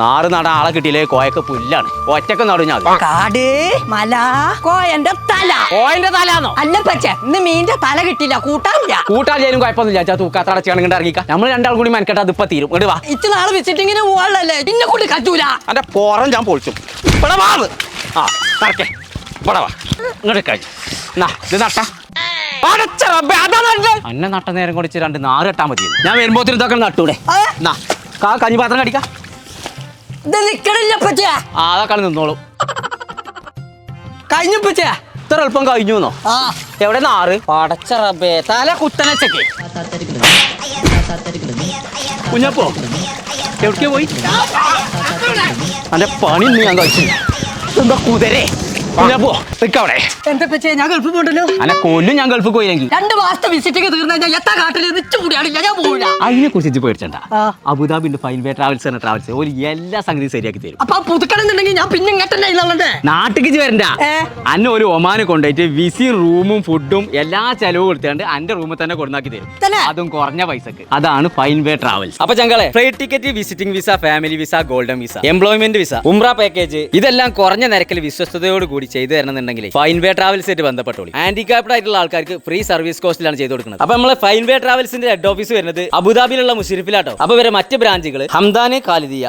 നാറ് നടാൻ ആളെ കിട്ടിയില്ലേ? കോയൊക്കെ പുല്ലാണ്. ഒറ്റയ്ക്ക് നടുഞ്ഞാൽ കാട് മല കോയന്റെ തല. കോയന്റെ തലാന്നോ അല്ല പച്ച ഇന്ന് മീന്റെ തല കിട്ടില്ല കൂട്ടാനില്ല കൂട്ടാലും കുഴപ്പമൊന്നുമില്ല. ചാ തൂക്കാത്തട ചെയ്യണമെങ്കിൽ ഇറങ്ങിക്കാം. നമ്മൾ രണ്ടാൾ കൂടി മനക്കെട്ട് അതിപ്പോ തീരും. ഇങ്ങോട്ട് വാ. ഇച്ച് നാളെ വിസിറ്റിങ്ങിന് പോവാളല്ലേ പിന്നെ കൂടി കച്ചൂല അന്റെ പോറം ഞാൻ പൊളിച്ചു. ഇവിടെ വാ ആ നടക്കേ. ഇവിടെ വാ. ഇങ്ങോട്ട് കഴിഞ്ഞു. എന്നാ ഇത് നട്ട. അന്നെ നട്ട നേരം കുടിച്ച് രണ്ട് നാറ് കെട്ടാൻ മതി ഞാൻ വരുമ്പോത്തിന് ഇതൊക്കെ നട്ടൂടെ? എന്നാ കാ കഞ്ഞി പാത്രം കടിക്കാം. ഇത് നിക്കണില്ല പച്ച ആ അതൊക്കെ നിന്നോളും. കഴിഞ്ഞു പച്ച ഇത്ര എളുപ്പം കഴിഞ്ഞു എന്നോ? ആ. എവിടെ നാറ് പടച്ച റബ്ബേ തല കുത്തനച്ചക്ക്. കുഞ്ഞപ്പോ എവിടേക്ക് പോയി? അന്റെ പണി ഇന്ന് ഞാൻ കഴിച്ചു. എന്താ കുതിരേ? നിക്കവിടെ എന്താ ഞാൻ ഗൾഫ് പോണ്ടല്ലോ. അല്ല കൊല്ലും ഞാൻ ഗൾഫ് പോയില്ലെങ്കിൽ. രണ്ട് മാസത്തെ വിസിറ്റിങ് തീർന്നു കഴിഞ്ഞാൽ എത്ര കാട്ടിൽ നിച്ചു കൂടിയാണില്ല ഞാൻ പോവില്ല. അതിനെ കുറിച്ച് പേടിച്ചണ്ട. ആ. അബുദാബിന്റെ ഫൈൻവേ ട്രാവൽസ് എന്ന ട്രാവൽസ് ഒരു എല്ലാ സംഗതിയും ശരിയാക്കി തരും. അപ്പൊ പുതുക്കണമെന്നുണ്ടെങ്കിൽ ഞാൻ പിന്നെ ഇങ്ങോട്ടല്ലേ നാട്ടിക്ക് വരണ്ട? അന്നെ ഒരു ഒമാന് കൊണ്ടുപോയിട്ട് വിസി റൂമും ഫുഡും എല്ലാ ചെലവും കൊടുത്തുകൊണ്ട് അന്റെ റൂമിൽ തന്നെ കൊടുന്നാക്കി തരും. അതും കുറഞ്ഞ പൈസക്ക്. അതാണ് ഫൈൻ വേ ട്രാവൽസ് അപ്പൊ ചങ്ങളെ flight ticket visiting visa family visa golden visa employment visa ഉംറ പാക്കേജ് ഇതെല്ലാം കുറഞ്ഞ നിരക്കിൽ വിശ്വസ്തയോട് കൂടി ചെയ്തു തരണമെന്നുണ്ടെങ്കിൽ ഫൈൻ വേ ട്രാവൽസ് ആയിട്ട് ബന്ധപ്പെട്ടോളി. ഹാൻഡികാപ്ഡ് ആയിട്ടുള്ള ആൾക്കാർക്ക് ഫ്രീ സർവീസ് കോസ്റ്റിലാണ് ചെയ്തു കൊടുക്കുന്നത്. അപ്പൊ നമ്മളെ ഫൈൻ വേ ട്രാവൽസിന്റെ ഹെഡ് ഓഫീസ് വരുന്നത് അബുദാബിയിലുള്ള മുഷിരിഫിലാട്ടോ. അപ്പൊ വരെ മറ്റ് ബ്രാഞ്ചുകൾ ഹംദാനെ ഖാലിദിയ